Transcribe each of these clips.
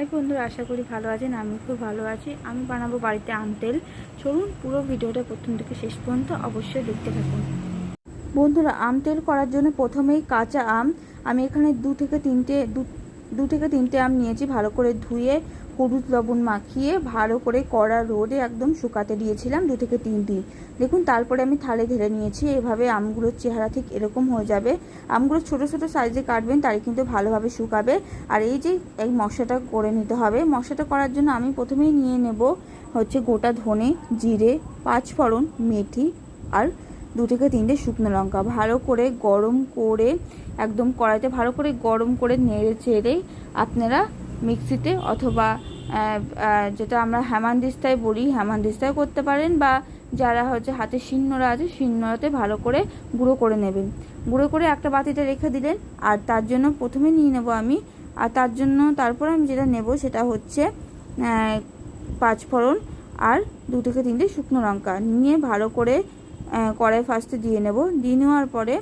High বন্ধুরা, আশা করি ভালো আছেন আমি খুব ভালো আছি। আমি বানাবো বাড়িতে আম তেল। চলুন পুরো ভিডিওটা প্রথম থেকে শেষ পর্যন্ত অবশ্যই দেখতে থাকুন। বন্ধুরা, আম তেল করার জন্য প্রথমেই কাঁচা আম। আমি এখানে দু থেকে তিনটে দু থেকে তিনটে আম নিয়েছি, ভালো করে ধুয়ে হলুদ লবণ মাখিয়ে ভালো করে কড়া রোদে একদম শুকাতে দিয়েছিলাম দু থেকে তিন দিন। দেখুন, তারপরে আমি থালে ঢেলে নিয়েছি। এভাবে আমগুলোর চেহারা ঠিক এরকম হয়ে যাবে। আমগুলো ছোট ছোট সাইজে কাটবেন তাই কিন্তু ভালোভাবে শুকাবে। আর এই যে, এই মশলাটা করে নিতে হবে। মশলাটা করার জন্য আমি প্রথমেই নিয়ে নেব হচ্ছে গোটা ধনে, জিরে পাঁচ ফোড়ন মেথি আর দু থেকে তিনটে শুকনো লঙ্কা। ভালো করে গরম করে একদম কড়াইতে ভালো করে গরম করে নেড়ে চেড়ে আপনারা মিক্সিতে অথবা যেটা আমরা হ্যামানদিস্তায় বলি হ্যামানদিস্তায় করতে পারেন বা যারা হচ্ছে হাতে শিন্নরা আছে শিন্নরাতে ভালো করে গুঁড়ো করে নেবেন। গুঁড়ো করে একটা বাটিতে রেখে দিলেন, আর তার জন্য প্রথমে নিয়ে নেব আমি, আর তার জন্য তারপর আমি যেটা নেব সেটা হচ্ছে পাঁচফোড়ন আর দু থেকে তিনটে শুকনো লঙ্কা। নিয়ে ভালো করে কড়াই ফার্স্টে দিয়ে নেব। দিয়ে নেওয়ার পরে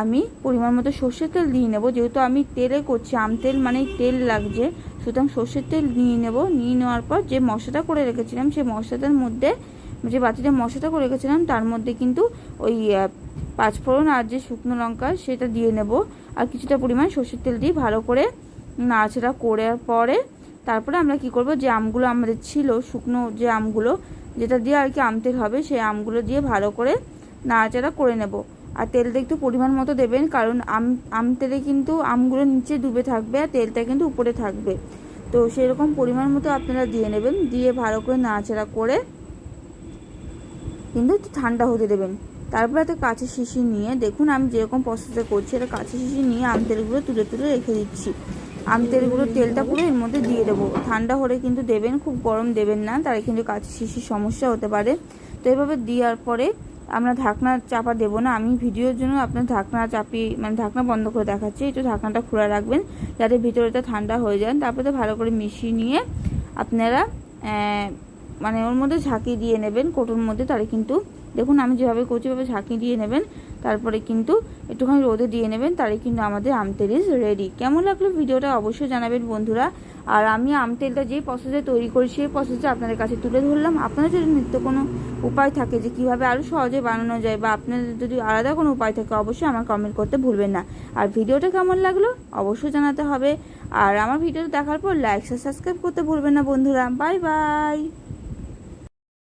আমি পরিমাণ মতো সর্ষের তেল দিয়ে নেব। যেহেতু আমি তেলে করছি, আম তেল মানেই তেল লাগছে। সুতরাং সর্ষের তেল নিয়ে নেব। নিয়ে নেওয়ার পর যে মশলাটা করে রেখেছিলাম, সেই মশলাটার মধ্যে যে বাটিতে মশলাটা করে রেখেছিলাম, তার মধ্যে কিন্তু ওই পাঁচফোড়ন আর যে শুকনো লঙ্কা সেটা দিয়ে নেব। আর কিছুটা পরিমাণ সর্ষের তেল দিয়ে ভালো করে নাড়াচাড়া করার পরে তারপরে আমরা কি করব, যে আমগুলো আমাদের ছিল, শুকনো যে আমগুলো, যেটা দিয়ে আর কি আম তেল হবে, সেই আমগুলো দিয়ে ভালো করে নাড়াচাড়া করে নেব। আর তেলটা একটু পরিমাণ মতো দেবেন, কারণ আম আম তেলে কিন্তু আমগুলো নিচে ডুবে থাকবে আর তেলটা কিন্তু উপরে থাকবে। তো সেরকম পরিমাণ মতো আপনারা দিয়ে নেবেন, দিয়ে ভালো করে নাড়াচাড়া করে কিন্তু ঠান্ডা হতে দেবেন। তারপরে একটা কাঁচি শিশি নিয়ে, দেখুন আমি যেরকম প্রসেসে করছি, একটা কাঁচি শিশি নিয়ে আম তেলগুলো তুলে তুলে রেখে দিচ্ছি। আম তেলগুলো, তেলটা পুরো এর মধ্যে দিয়ে দেবো। ঠান্ডা হলে কিন্তু দেবেন, খুব গরম দেবেন না, তাহলে কিন্তু কাঁচি শিশির সমস্যা হতে পারে। তো এভাবে দেওয়ার পরে আমরা ঢাকনা চাপা দেব না। আমি ভিডিওর জন্য আপনার ঢাকনা চাপি মানে ঢাকনা বন্ধ করে দেখাচ্ছি। একটু ঢাকনাটা খোলা রাখবেন যাতে ভিতরেটা ঠান্ডা হয়ে যান তারপরে তো ভালো করে মিশিয়ে নিয়ে আপনারা মানে ওর মধ্যে ঝাঁকি দিয়ে নেবেন, কোটোর মধ্যে, তাহলে কিন্তু দেখুন আমি যেভাবে করছি ঝাঁকি দিয়ে নেবেন। তারপরে কিন্তু একটুখানি রোদে দিয়ে নেবেন, তাহলে কিন্তু আমাদের আম তেল রেডি কেমন লাগল ভিডিওটা অবশ্যই জানাবেন বন্ধুরা। আর আমি আম তেলটা যেই প্রসেসে তৈরি করি, সেই প্রসেসে আপনাদের কাছে তুলে ধরলাম। আপনাদের যদি নিত্য কোনো উপায় থাকে যে কীভাবে আরও সহজে বানানো যায় বা আপনাদের যদি আলাদা কোনো উপায় থাকে, অবশ্যই আমার কমেন্ট করতে ভুলবেন না। আর ভিডিওটা কেমন লাগল অবশ্যই জানাতে হবে। আর আমার ভিডিওটা দেখার পর লাইক সাবস্ক্রাইব করতে ভুলবেন না বন্ধুরা। Bye bye